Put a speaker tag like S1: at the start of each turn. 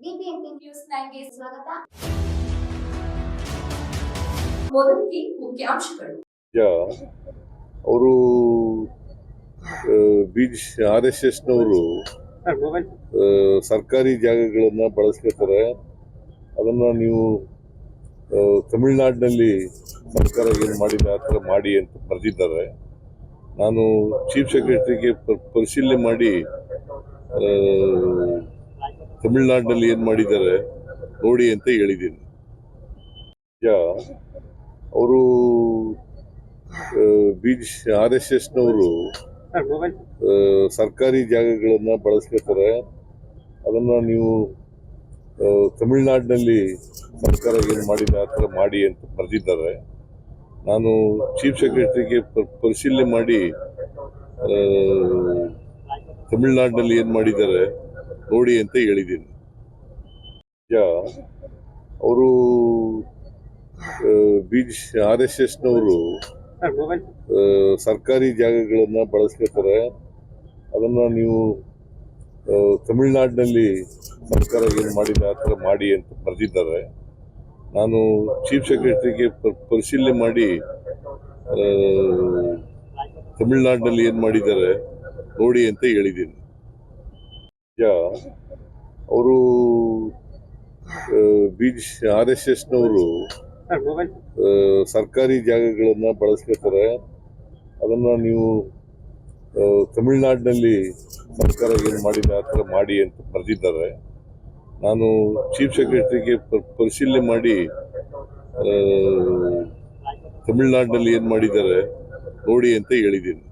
S1: BBMP news ನೈನ್ಗೆ ಸ್ವಾಗತ.
S2: ಮೊದಲಿಗೆ ಮುಖ್ಯಾಂಶಗಳು.
S3: ಅವರು ಬಿಜಿ ಆರ್ ಎಸ್ ಎಸ್ನವರು ಸರ್ಕಾರಿ ಜಾಗಗಳನ್ನ ಬಳಸ್ಕೊತಾರೆ ಅದನ್ನ ನೀವು ತಮಿಳ್ನಾಡಿನಲ್ಲಿ ಸರ್ಕಾರ ಏನು ಮಾಡಿದ ಆ ಥರ ಮಾಡಿ ಅಂತ ಬರೆದಿದ್ದಾರೆ. ನಾನು ಚೀಫ್ ಸೆಕ್ರೆಟರಿಗೆ ಪರಿಶೀಲನೆ ಮಾಡಿ ಆ, ತಮಿಳ್ನಾಡಿನಲ್ಲಿ ಏನು ಮಾಡಿದ್ದಾರೆ ನೋಡಿ ಅಂತ ಹೇಳಿದ್ದೀನಿ. ಅವರು ಬಿ ಆರ್ ಎಸ್ ಎಸ್ನವರು ಸರ್ಕಾರಿ ಜಾಗಗಳನ್ನು ಬಳಸ್ಕೋತಾರೆ ಅದನ್ನು ನೀವು ತಮಿಳುನಾಡಿನಲ್ಲಿ ಸರ್ಕಾರ ಏನು ಮಾಡಿದ, ಆ ಥರ ಮಾಡಿ ಅಂತ ಬರೆದಿದ್ದಾರೆ. ನಾನು ಚೀಫ್ ಸೆಕ್ರೆಟರಿಗೆ ಪರಿಶೀಲನೆ ಮಾಡಿ ತಮಿಳ್ನಾಡಿನಲ್ಲಿ ಏನು ಮಾಡಿದ್ದಾರೆ ನೋಡಿ ಅಂತ ಹೇಳಿದ್ದೀನಿ. ಜ ಅವರು ಬಿ ಆರ್ ಎಸ್ ಎಸ್ನವರು ಸರ್ಕಾರಿ ಜಾಗಗಳನ್ನು ಬಳಸ್ಕೋತಾರೆ ಅದನ್ನು ನೀವು ತಮಿಳ್ನಾಡಿನಲ್ಲಿ ಸರ್ಕಾರ ಏನು ಮಾಡಿದೆ, ಆ ಥರ ಮಾಡಿ ಅಂತ ಬರೆದಿದ್ದಾರೆ. ನಾನು ಚೀಫ್ ಸೆಕ್ರೆಟರಿಗೆ ಪರಿಶೀಲನೆ ಮಾಡಿ ತಮಿಳ್ನಾಡಿನಲ್ಲಿ ಏನು ಮಾಡಿದ್ದಾರೆ, ನೋಡಿ ಅಂತ ಹೇಳಿದ್ದೀನಿ. ಅವರು ಬಿ ಆರ್ ಎಸ್ ಎಸ್ನವರು ಸರ್ಕಾರಿ ಜಾಗಗಳನ್ನು ಬಳಸ್ಕೋತಾರೆ. ಅದನ್ನು ನೀವು ತಮಿಳ್ನಾಡಿನಲ್ಲಿ ಸರ್ಕಾರ ಏನು ಮಾಡಿದೆ ಆ ಥರ ಮಾಡಿ ಅಂತ ಬರೆದಿದ್ದಾರೆ. ನಾನು ಚೀಫ್ ಸೆಕ್ರೆಟರಿಗೆ ಪರಿಶೀಲನೆ ಮಾಡಿ ತಮಿಳ್ನಾಡಿನಲ್ಲಿ ಏನು ಮಾಡಿದ್ದಾರೆ ನೋಡಿ ಅಂತ ಹೇಳಿದ್ದೀನಿ.